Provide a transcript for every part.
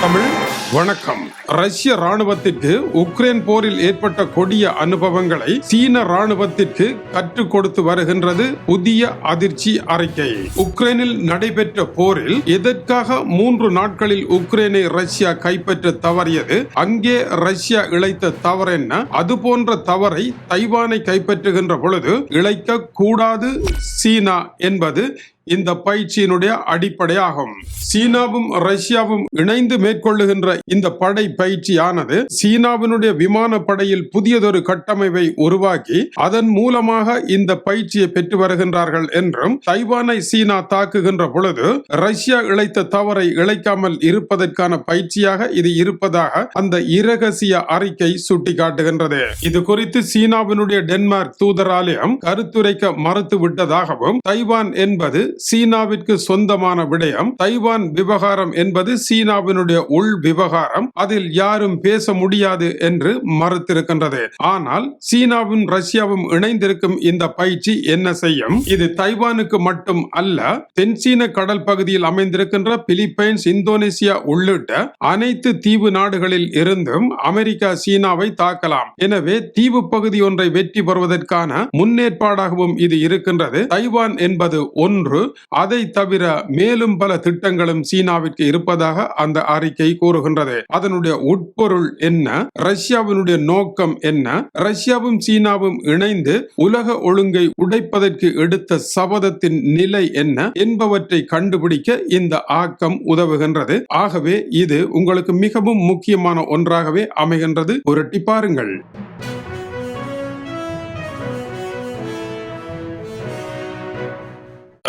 தமிழ். வணக்கம். ரஷ்ய ராணுவத்திற்கு உக்ரைன் போரில் ஏற்பட்ட கொடிய அனுபவங்களை சீன ராணுவத்திற்கு கற்றுக் கொடுத்து வருகின்றது புதிய அதிர்ச்சி அறிக்கை. உக்ரைனில் நடைபெற்ற போரில் எதற்காக மூன்று நாட்களில் உக்ரைனை ரஷ்யா கைப்பற்ற தவறியது அங்கே ரஷ்யா இழைத்த தவறென்ன அது போன்ற தவறை தைவானை கைப்பற்றுகின்ற பொழுது இழைக்க கூடாது சீனா என்பது இந்த பயிற்சியினுடைய அடிப்படையாகும். சீனாவும் ரஷ்யாவும் இணைந்து மேற்கொள்ளுகின்ற இந்த படை பயிற்சியானது சீனாவினுடைய விமான படையில் புதியதொரு கட்டமைப்பை உருவாக்கி அதன் மூலமாக இந்த பயிற்சியை பெற்று வருகின்றார்கள் என்றும் தைவானை சீனா தாக்குகின்ற பொழுது ரஷ்யா இழைத்த தவறை இழைக்காமல் இருப்பதற்கான பயிற்சியாக இது இருப்பதாக அந்த இரகசிய அறிக்கை சுட்டிக்காட்டுகின்றது. இது குறித்து சீனாவினுடைய டென்மார்க் தூதராலயம் கருத்துரைக்க மறுத்து விட்டதாகவும் தைவான் என்பது சீனாவிற்கு சொந்தமான விடயம் தைவான் விவகாரம் என்பது சீனாவினுடைய உள் விவகாரம் அதில் யாரும் பேச முடியாது என்று மறுத்திருக்கின்றது. ஆனால் சீனாவும் ரஷ்யாவும் இணைந்திருக்கும் இந்த பயிற்சி என்ன செய்யும்? இது தைவானுக்கு மட்டும் அல்ல தென்சீன கடல் பகுதியில் அமைந்திருக்கின்ற பிலிப்பைன்ஸ் இந்தோனேசியா உள்ளிட்ட அனைத்து தீவு நாடுகளில் இருந்தும் அமெரிக்கா சீனாவை தாக்கலாம். எனவே தீவு பகுதி ஒன்றை வெற்றி பெறுவதற்கான முன்னேற்பாடாகவும் இது இருக்கின்றது. தைவான் என்பது ஒன்று அதை தவிர மேலும் பல திட்டங்களும் சீனாவிற்கு இருப்பதாக அந்த அறிக்கை கூறுகின்றது. அதனுடைய உட்பொருள் என்ன? ரஷ்யாவினுடைய நோக்கம் என்ன? ரஷ்யாவும் சீனாவும் இணைந்து உலக ஒழுங்கை உடைப்பதற்கு எடுத்த சபதத்தின் நிலை என்ன என்பவற்றை கண்டுபிடிக்க இந்த ஆக்கம் உதவுகின்றது. ஆகவே இது உங்களுக்கு மிகவும் முக்கியமான ஒன்றாகவே அமைகின்றது. புரட்டி பாருங்கள்.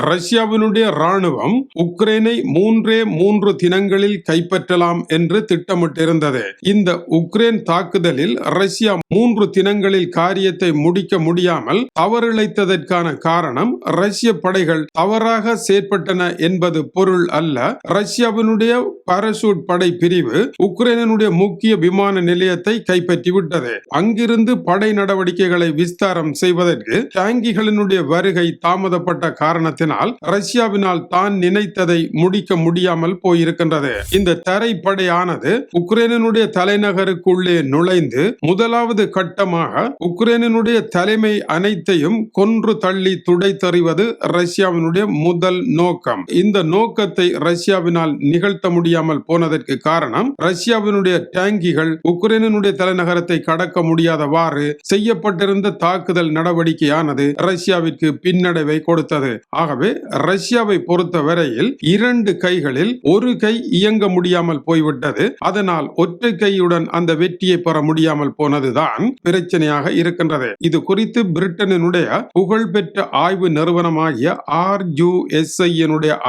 ரஷ்யாவினுடைய ராணுவம் உக்ரைனை மூன்றே மூன்று தினங்களில் கைப்பற்றலாம் என்று திட்டமிட்டிருந்தது. இந்த உக்ரைன் தாக்குதலில் ரஷ்யா மூன்று தினங்களில் காரியத்தை முடிக்க முடியாமல் தவறிழைத்ததற்கான காரணம் ரஷ்ய படைகள் தவறாக செயற்பட்டன என்பது பொருள் அல்ல. ரஷ்யாவினுடைய பாராசூட் படை பிரிவு உக்ரைனுடைய முக்கிய விமான நிலையத்தை கைப்பற்றிவிட்டது அங்கிருந்து படை நடவடிக்கைகளை விஸ்தாரம் செய்வதற்கு டாங்கிகளினுடைய வருகை தாமதப்பட்ட காரணத்தினால் ரஷ்யாவினால் தான் நினைத்ததை முடிக்க முடியாமல் போயிருக்கின்றது. இந்த தரைப்படையானது உக்ரைனுடைய தலைநகருக்குள்ளே நுழைந்து முதலாவது கட்டமாக உக்ரைனுடைய தலைமை அனைத்தையும் கொன்று தள்ளி துடைத்தறிவது ரஷ்யாவினுடைய முதல் நோக்கம். இந்த நோக்கத்தை ரஷ்யாவினால் நிகழ்த்த முடியாமல் போனதற்கு காரணம் ரஷ்யாவினுடைய டேங்கிகள் உக்ரைனுடைய தலைநகரத்தை கடக்க முடியாதவாறு செய்யப்பட்டிருந்த தாக்குதல் நடவடிக்கையானது ரஷ்யாவிற்கு பின்னடைவை கொடுத்தது. ஆக ஆகவே ரஷ்யாவை பொறுத்த வரையில் இரண்டு கைகளில் ஒரு கை இயங்க முடியாமல் போய்விட்டது. அதனால் ஒற்றை கையுடன் அந்த வெற்றியை பெற முடியாமல் போனதுதான் பிரச்சனையாக இருக்கின்றது. இது குறித்து பிரிட்டனினுடைய புகழ்பெற்ற ஆய்வு நிறுவனமாகிய ஆர் யூ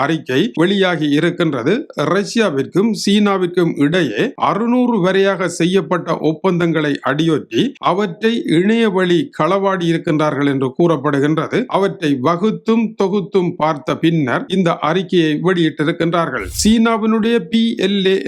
அறிக்கை வெளியாகி இருக்கின்றது. ரஷ்யாவிற்கும் சீனாவிற்கும் இடையே அறுநூறு வரையாக செய்யப்பட்ட ஒப்பந்தங்களை அடியொற்றி அவற்றை இணைய வழி களவாடி இருக்கின்றார்கள் என்று கூறப்படுகின்றது. அவற்றை வகுத்தும் தொகுத்தும் பார்த்த பின்னர் இந்த அறிக்கையை வெளியிட்டிருக்கின்றார்கள். சீனாவினுடைய பி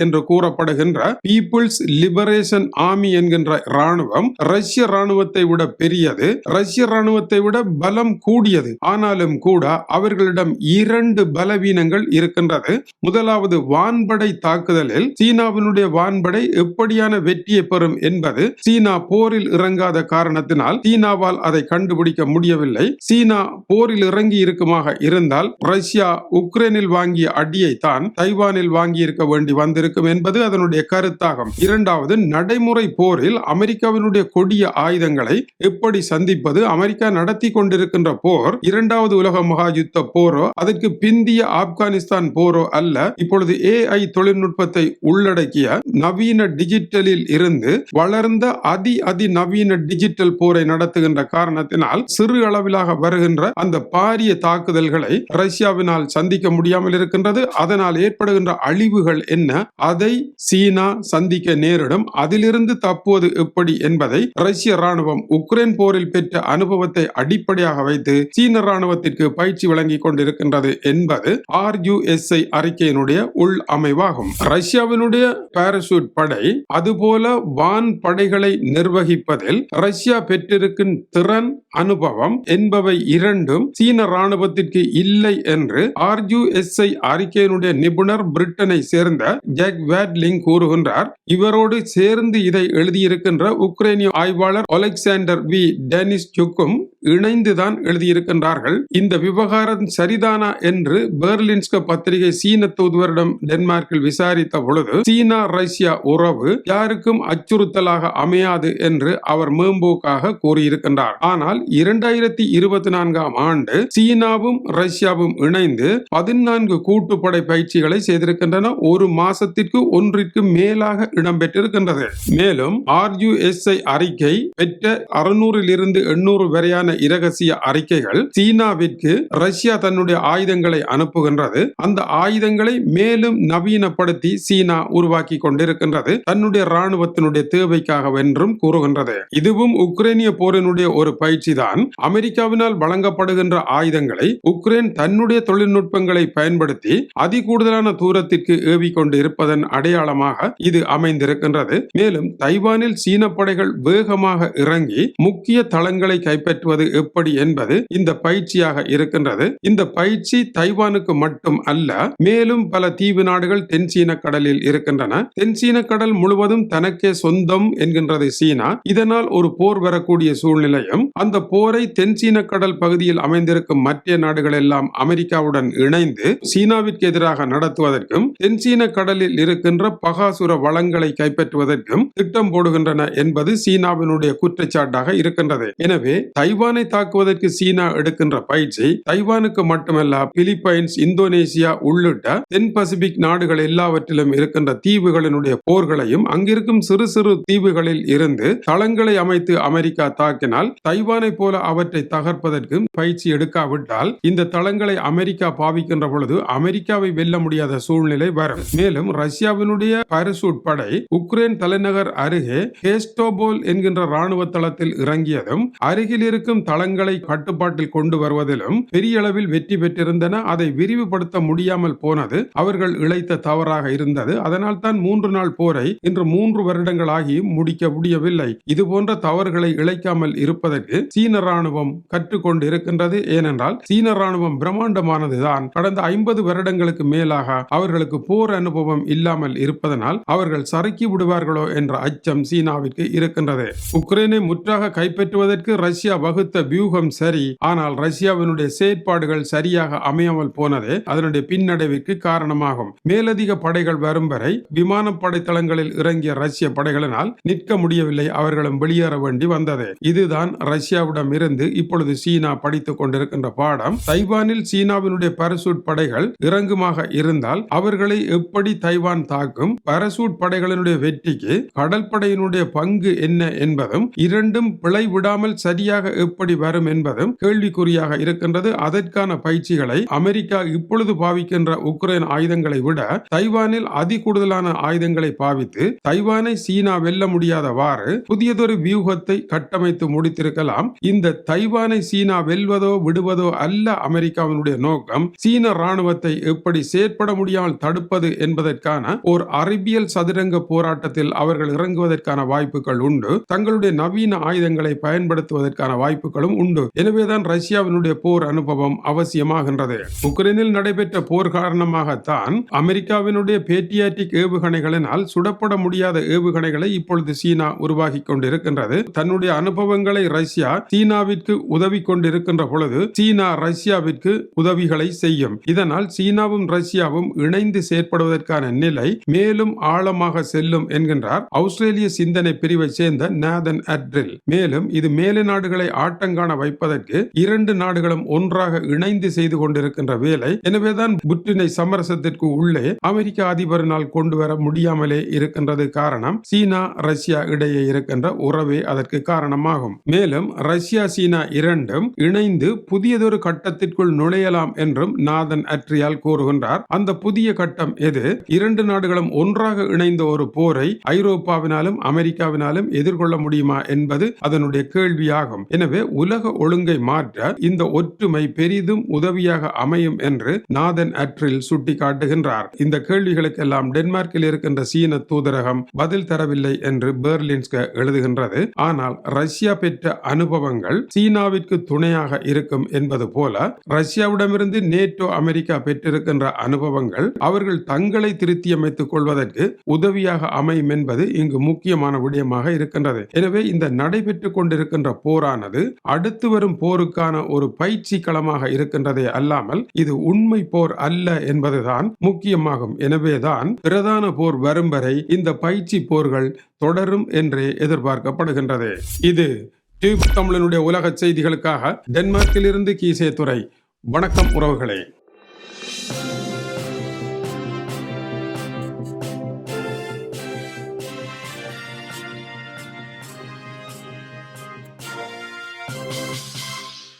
என்று கூறப்படுகின்ற பீப்புள்ஸ் லிபரேஷன் ஆர்மி என்கின்ற ராணுவம் ரஷ்ய ராணுவத்தை விட பெரியது ரஷ்ய ராணுவத்தை விட பலம் கூடியது. ஆனாலும் கூட அவர்களிடம் இரண்டு பலவீனங்கள் இருக்கின்றது. முதலாவது வான்படை தாக்குதலில் சீனாவினுடைய வான்படை எப்படியான வெற்றியை பெறும் என்பது சீனா போரில் இறங்காத காரணத்தினால் சீனாவால் அதை கண்டுபிடிக்க முடியவில்லை. சீனா போரில் இறங்கி இருக்குமாக இருந்தால் ரஷ்யா உக்ரைனில் வாங்கிய அடியை தான் தைவானில் வாங்கி இருக்க வேண்டி வந்திருக்கும் என்பது அதனுடைய கருத்தாகும். இரண்டாவது நடைமுறை போரில் அமெரிக்காவினுடைய கொடிய ஆயுதங்களை எப்படி சந்திப்பது அமெரிக்கா நடத்தி கொண்டிருக்கின்ற போர் இரண்டாவது உலக மகா யுத்த போரோ அதற்கு பிந்திய ஆப்கானிஸ்தான் போரோ அல்ல இப்பொழுது ஏஐ தொழில்நுட்பத்தை உள்ளடக்கிய நவீன டிஜிட்டலில் இருந்து வளர்ந்த அதி அதி நவீன டிஜிட்டல் போரை நடத்துகின்ற காரணத்தினால் சிறு அளவிலாக வருகின்ற அந்த பாரிய தாக்குதல் தாக்குதல்களை ரஷ்யாவினால் சந்திக்க முடியாமல் இருக்கின்றது. அதனால் ஏற்படுகின்ற அழிவுகள் என்ன? அதை சீனா சந்திக்க நேரிடும். அதிலிருந்து தப்புவது எப்படி என்பதை ரஷ்ய ராணுவம் உக்ரைன் போரில் பெற்ற அனுபவத்தை அடிப்படையாக வைத்து சீன ராணுவத்திற்கு பயிற்சி வழங்கிக் கொண்டிருக்கின்றது என்பது ஆர்யூஎஸ்ஐ அறிக்கையினுடைய உள் அமைவாகும். ரஷ்யாவினுடைய பாரசூட் படை அதுபோல வான் படைகளை நிர்வகிப்பதில் ரஷ்யா பெற்றிருக்கும் திறன் அனுபவம் என்பவை இரண்டும் சீன ராணுவத்திற்கு சீனாவிற்கு இல்லை என்று ஆர்யூஎஸ்ஐ அறிக்கையினுடைய நிபுணர் பிரிட்டனை சேர்ந்த ஜாக் வேட்லிங் கூறுகின்றார். இவரோடு சேர்ந்து இதை எழுதியிருக்கின்ற உக்ரைனிய ஆய்வாளர் ஒலெக்சாண்டர் வி டெனிஸ் சுக்கும் இணைந்துதான் எழுதியிருக்கின்றார்கள். இந்த விவகாரம் சரிதானா என்று பெர்லின்ஸ்க பத்திரிகை சீன தூதுவரிடம் டென்மார்க்கில் விசாரித்த பொழுது சீனா ரஷ்யா உறவு யாருக்கும் அச்சுறுத்தலாக அமையாது என்று அவர் மேம்போக்காக கூறியிருக்கின்றார். ஆனால் இரண்டாயிரத்தி இருபத்தி நான்காம் ஆண்டு சீனாவும் ரஷ்யாவும் இணைந்து பதினான்கு கூட்டுப்படை பயிற்சிகளை செய்திருக்கின்றன. ஒரு மாசத்திற்கு ஒன்றிற்கு மேலாக இடம்பெற்றிருக்கின்றது. மேலும் ஆர்யூஎஸ்ஐ அறிக்கை பெற்ற அறுநூறில் இருந்து எண்ணூறு வரையான இரகசிய அறிக்கைகள் சீனாவிற்கு ரஷ்யா தன்னுடைய ஆயுதங்களை அனுப்புகின்றது. அந்த ஆயுதங்களை மேலும் நவீனப்படுத்தி சீனா உருவாக்கி கொண்டிருக்கின்றது. தன்னுடைய ராணுவத்தினுடைய தேவைக்காக என்றும் கூறுகின்றது. இதுவும் உக்ரைனிய போரினுடைய ஒரு பயிற்சி தான் அமெரிக்காவினால் வழங்கப்படுகின்ற ஆயுதங்களை உக்ரைன் தன்னுடைய தொழில்நுட்பங்களை பயன்படுத்தி அதிகூடுதலான தூரத்திற்கு ஏவிக் கொண்டு இருப்பதன் அடையாளமாக இது அமைந்திருக்கின்றது. மேலும் தைவானில் சீன படைகள் வேகமாக இறங்கி முக்கிய தளங்களை கைப்பற்றுவது செய்வது எப்படி என்பது இந்த பயிற்சியாக இருக்கின்றது. இந்த பயிற்சி தைவானுக்கு மட்டும் அல்ல மேலும் பல தீவு நாடுகள் தென்சீன கடலில் இருக்கின்றன. தென்சீன கடல் முழுவதும் தனக்கே சொந்தம் என்கின்றது சீனா. இதனால் ஒரு போர் வரக்கூடிய சூழ்நிலையும் அந்த போரை தென்சீன கடல் பகுதியில் அமைந்திருக்கும் மற்ற நாடுகள் எல்லாம் அமெரிக்காவுடன் இணைந்து சீனாவிற்கு எதிராக நடத்துவதற்கும் தென்சீன கடலில் இருக்கின்ற பகாசுர வளங்களை கைப்பற்றுவதற்கும் திட்டம் போடுகின்றன என்பது சீனாவினுடைய குற்றச்சாட்டாக இருக்கின்றது. எனவே தைவான் தாக்குவதற்கு சீனா எடுக்கின்ற பயிற்சி தைவானுக்கு மட்டுமல்ல பிலிப்பைன்ஸ் இந்தோனேசியா உள்ளிட்ட தென் பசிபிக் நாடுகள் எல்லாவற்றிலும் இருக்கின்ற தீவுகளினுடைய போர்களையும் அங்கிருக்கும் சிறு சிறு தீவுகளில் இருந்து தளங்களை அமைத்து அமெரிக்கா தாக்கினால் தைவானை போல அவற்றை தகர்ப்பதற்கு பயிற்சி எடுக்காவிட்டால் இந்த தளங்களை அமெரிக்கா பாவிக்கின்ற பொழுது அமெரிக்காவை வெல்ல முடியாத சூழ்நிலை வரும். மேலும் ரஷ்யாவினுடைய பாரசூட் படை உக்ரைன் தலைநகர் அருகே ஹேஸ்டோபோல் என்கின்ற ராணுவ தளத்தில் இறங்கியதும் அருகில் இருக்கும் தளங்களை கட்டுப்பாட்டில் கொண்டு வருவதிலும் பெரிய அளவில் வெற்றி பெற்றிருந்தன. அதை விரிவுபடுத்த முடியாமல் போனது. அவர்கள் இழைத்த தவறாக இருந்தது. அதனால் தான் மூன்று நாள் போரை இன்று மூன்று வருடங்கள் முடிக்க முடியவில்லை. இது போன்ற தவறுகளை இழைக்காமல் இருப்பதற்கு சீன ராணுவம் கற்றுக்கொண்டு இருக்கின்றது ஏனென்றால் சீன ராணுவம் பிரம்மாண்டமானதுதான். கடந்த ஐம்பது வருடங்களுக்கு மேலாக அவர்களுக்கு போர் அனுபவம் இல்லாமல் இருப்பதனால் அவர்கள் சறுக்கி விடுவார்களோ என்ற அச்சம் சீனாவிற்கு இருக்கின்றது. உக்ரைனை முற்றாக கைப்பற்றுவதற்கு ரஷ்யா வகுத்த வியூகம் சரி ஆனால் ரஷ்யாவினுடைய செயற்பாடுகள் சரியாக அமையாமல் போனதே அதனுடைய பின்னடைவுக்கு காரணமாகும். மேலதிக படைகள் வரும் வரை விமானப்படை தளங்களில் இறங்கிய ரஷ்ய படைகளினால் நிற்க முடியவில்லை அவர்களும் வெளியேற வேண்டி வந்தது. இதுதான் ரஷ்யாவிடம் இருந்து இப்பொழுது சீனா படித்துக் கொண்டிருக்கின்ற பாடம். தைவானில் சீனாவினுடைய பரசூட் படைகள் இறங்குமாக இருந்தால் அவர்களை எப்படி தைவான் தாக்கும்? பரசூட் படைகளினுடைய வெற்றிக்கு கடற்படையினுடைய பங்கு என்ன என்பதும் இரண்டும் பிழை விடாமல் சரியாக எப்படி வரும் என்பதும் கேள்விக்குறியாக இருக்கின்றது. அதற்கான பயிற்சிகளை அமெரிக்கா இப்பொழுது பாவிக்கின்ற உக்ரைன் ஆயுதங்களை விட தைவானில் அதிகூடுதலான ஆயுதங்களை பாவித்து தைவானை சீனா வெல்ல முடியாதவாறு புதியதொரு வியூகத்தை கட்டமைத்து முடித்திருக்கலாம். இந்த தைவானை சீனா வெல்வதோ விடுவதோ அல்ல அமெரிக்காவினுடைய நோக்கம். சீன ராணுவத்தை எப்படி செயற்பட முடியாமல் தடுப்பது என்பதற்கான ஓர் அறிவியல் சதுரங்க போராட்டத்தில் அவர்கள் இறங்குவதற்கான வாய்ப்புகள் உண்டு. தங்களுடைய நவீன ஆயுதங்களை பயன்படுத்துவதற்கான வாய்ப்பு வாய்ப்புகளும் உண்டு. எனவேதான் ரஷ்யாவினுடைய போர் அனுபவம் அவசியமாகின்றது. உக்ரைனில் நடைபெற்ற போர் காரணமாகத்தான் அமெரிக்காவினுடைய பேட்டியாட்டிக் ஏவுகணைகளினால் சுடப்பட முடியாத ஏவுகணைகளை இப்பொழுது சீனா உருவாகி கொண்டிருக்கின்றது. தன்னுடைய அனுபவங்களை ரஷ்யா சீனாவிற்கு உதவி கொண்டிருக்கின்ற பொழுது சீனா ரஷ்யாவிற்கு உதவிகளை செய்யும். இதனால் சீனாவும் ரஷ்யாவும் இணைந்து செயற்படுவதற்கான நிலை மேலும் ஆழமாக செல்லும் என்கின்றார். ஆஸ்திரேலிய சிந்தனை பிரிவை சேர்ந்த நேதன் அட்ரில். மேலும் இது மேலை நாடுகளை ஆட்டங்காண வைப்பதற்கு இரண்டு நாடுகளும் ஒன்றாக இணைந்து செய்து கொண்டிருக்கின்ற வேலை எனவேதான் புட்டினை சமரசத்திற்கு உள்ளே அமெரிக்க அதிபரினால் கொண்டு வர முடியாமலே இருக்கின்றது காரணம் சீனா ரஷ்யா இடையே இருக்கின்ற உறவே அதற்கு காரணமாகும். மேலும் ரஷ்யா சீனா இரண்டும் இணைந்து புதியதொரு கட்டத்திற்குள் நுழையலாம் என்றும் நாதன் அட்ரியால் கூறுகின்றார். அந்த புதிய கட்டம் எது? இரண்டு நாடுகளும் ஒன்றாக இணைந்த ஒரு போரை ஐரோப்பாவினாலும் அமெரிக்காவினாலும் எதிர்கொள்ள முடியுமா என்பது அதனுடைய கேள்வியாகும். எனவே உலக ஒழுங்கை மாற்ற இந்த ஒற்றுமை பெரிதும் உதவியாக அமையும் என்று நாதன் அற்றில் சுட்டிக்காட்டுகின்றார். இந்த கேள்விகளுக்கெல்லாம் டென்மார்க்கில் இருக்கின்ற சீன தூதரகம் பதில் தரவில்லை என்று பெர்லின்ஸ்க எழுதுகின்றது. ஆனால் ரஷ்யா பெற்ற அனுபவங்கள் சீனாவிற்கு துணையாக இருக்கும் என்பது போல ரஷ்யாவிடமிருந்து நேட்டோ அமெரிக்கா பெற்றிருக்கின்ற அனுபவங்கள் அவர்கள் தங்களை திருத்தியமைத்துக் கொள்வதற்கு உதவியாக அமையும் என்பது இங்கு முக்கியமான விடயமாக இருக்கின்றது. எனவே இந்த நடைபெற்றுக் கொண்டிருக்கின்ற போரானது அடுத்து வரும் போருக்கான ஒரு பயிற்சி களமாக இருக்கின்றதே அல்லாமல் இது உண்மை போர் அல்ல என்பதுதான் முக்கியமாகும். எனவேதான் பிரதான போர் வரும் வரை இந்த பயிற்சி போர்கள் தொடரும் என்றே எதிர்பார்க்கப்படுகின்றது. இது டியூப் தமிழனுடைய உலக செய்திகளுக்காக டென்மார்க்கிலிருந்து கீசே துறை வணக்கம் உறவுகளே.